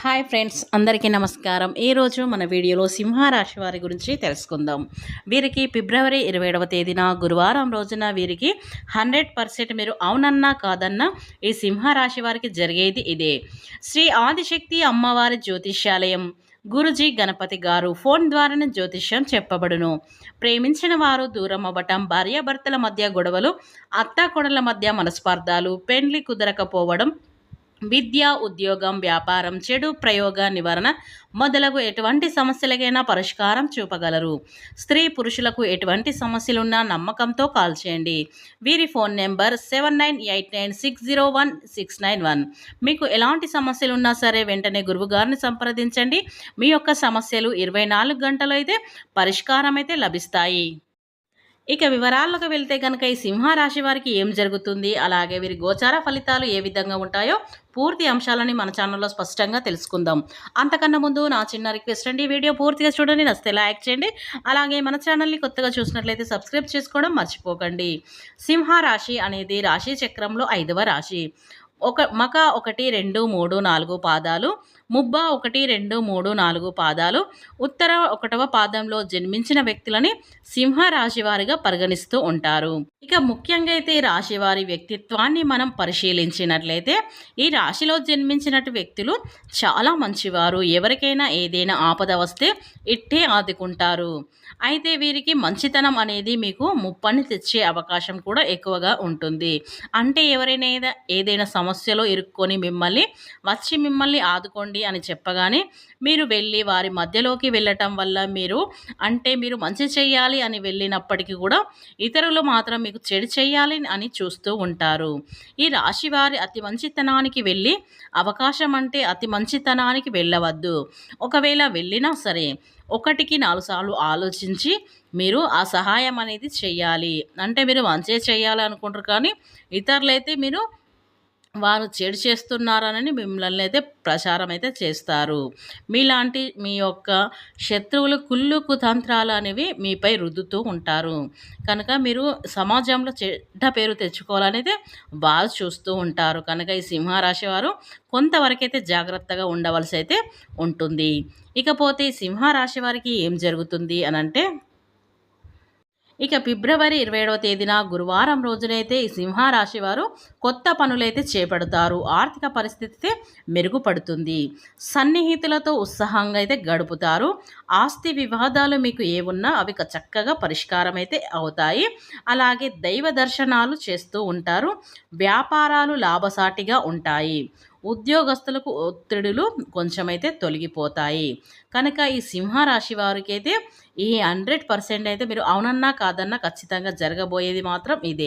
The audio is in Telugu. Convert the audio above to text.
హాయ్ ఫ్రెండ్స్ అందరికీ నమస్కారం. ఈరోజు మన వీడియోలో సింహరాశి వారి గురించి తెలుసుకుందాం. వీరికి ఫిబ్రవరి ఇరవై ఏడవ తేదీన గురువారం రోజున వీరికి హండ్రెడ్ పర్సెంట్ మీరు అవునన్నా కాదన్నా ఈ సింహరాశి వారికి జరిగేది ఇదే. శ్రీ ఆదిశక్తి అమ్మవారి జ్యోతిష్యాలయం గురుజీ గణపతి గారు ఫోన్ ద్వారానే జ్యోతిష్యం చెప్పబడును. ప్రేమించిన వారు దూరం అవ్వటం భార్యాభర్తల మధ్య గొడవలు అత్తాకోడల మధ్య మనస్పార్థాలు పెండ్లి కుదరకపోవడం విద్య ఉద్యోగం వ్యాపారం చెడు ప్రయోగ నివారణ మొదలగు ఎటువంటి సమస్యలకైనా పరిష్కారం చూపగలరు. స్త్రీ పురుషులకు ఎటువంటి సమస్యలున్నా నమ్మకంతో కాల్ చేయండి. వీరి phone number seven nine eight nine six zero one six nine one. మీకు ఎలాంటి సమస్యలు ఉన్నా సరే వెంటనే గురువుగారిని సంప్రదించండి. మీ యొక్క సమస్యలు ఇరవై నాలుగు గంటలు అయితే పరిష్కారం అయితే లభిస్తాయి. ఇక వివరాల్లోకి వెళ్తే కనుక ఈ సింహరాశి వారికి ఏం జరుగుతుంది? అలాగే వీరి గోచార ఫలితాలు ఏ విధంగా ఉంటాయో పూర్తి అంశాలని మన ఛానల్లో స్పష్టంగా తెలుసుకుందాం. అంతకన్నా ముందు నా చిన్న రిక్వెస్ట్ అండి వీడియో పూర్తిగా చూడండి నస్తే లైక్ చేయండి. అలాగే మన ఛానల్ని కొత్తగా చూసినట్లయితే సబ్స్క్రైబ్ చేసుకోవడం మర్చిపోకండి. సింహరాశి అనేది రాశి చక్రంలో ఐదవ రాశి. ఒక మక ఒకటి రెండు మూడు నాలుగు పాదాలు ముబ్బ ఒకటి రెండు మూడు నాలుగు పాదాలు ఉత్తర ఒకటవ పాదంలో జన్మించిన వ్యక్తులని సింహ రాశి వారిగా పరిగణిస్తూ ఉంటారు. ఇక ముఖ్యంగా అయితే ఈ రాశి వారి వ్యక్తిత్వాన్ని మనం పరిశీలించినట్లయితే ఈ రాశిలో జన్మించినట్టు వ్యక్తులు చాలా మంచివారు. ఎవరికైనా ఏదైనా ఆపద వస్తే ఇట్టే ఆదుకుంటారు. అయితే వీరికి మంచితనం అనేది మీకు ముప్పని తెచ్చే అవకాశం కూడా ఎక్కువగా ఉంటుంది. అంటే ఎవరైనా ఏదైనా సమస్యలో ఇరుక్కొని మిమ్మల్ని వచ్చి మిమ్మల్ని ఆదుకోండి అని చెప్పగానే మీరు వెళ్ళి వారి మధ్యలోకి వెళ్ళటం వల్ల మీరు అంటే మీరు మంచి చేయాలి అని వెళ్ళినప్పటికీ కూడా ఇతరులు మాత్రం మీకు చెడు చేయాలి అని చూస్తూ ఉంటారు. ఈ రాశి వారి అతి మంచితనానికి వెళ్ళి అవకాశం అంటే అతి మంచితనానికి వెళ్ళవద్దు. ఒకవేళ వెళ్ళినా సరే ఒకటికి నాలుగు సార్లు ఆలోచించి మీరు ఆ సహాయం అనేది చేయాలి అంటే మీరు మంచి చేయాలనుకుంటారు కానీ ఇతరులైతే మీరు వారు చెడు చేస్తున్నారని మిమ్మల్ని అయితే ప్రచారం అయితే చేస్తారు. మీలాంటి మీ యొక్క శత్రువులు కుళ్ళు కుతంత్రాలు అనేవి మీపై రుద్దుతూ ఉంటారు. కనుక మీరు సమాజంలో చెడ్డ పేరు తెచ్చుకోవాలనేది వారు చూస్తూ ఉంటారు. కనుక ఈ సింహరాశి వారు కొంతవరకైతే జాగ్రత్తగా ఉండవలసి అయితే ఉంటుంది. ఇకపోతే సింహరాశి వారికి ఏం జరుగుతుంది అనంటే ఇక ఫిబ్రవరి ఇరవై ఏడవ తేదీన గురువారం రోజునైతే ఈ సింహరాశి వారు కొత్త పనులైతే చేపడతారు. ఆర్థిక పరిస్థితి మెరుగుపడుతుంది. సన్నిహితులతో ఉత్సాహంగా అయితే గడుపుతారు. ఆస్తి వివాదాలు మీకు ఏమున్నా అవి చక్కగా పరిష్కారం అయితే అవుతాయి. అలాగే దైవ దర్శనాలు చేస్తూ ఉంటారు. వ్యాపారాలు లాభసాటిగా ఉంటాయి. ఉద్యోగస్తులకు ఒత్తిడులు కొంచెమైతే తొలగిపోతాయి. కనుక ఈ సింహరాశి వారికి అయితే ఈ హండ్రెడ్ పర్సెంట్ అయితే మీరు అవునన్నా కాదన్నా ఖచ్చితంగా జరగబోయేది మాత్రం ఇదే.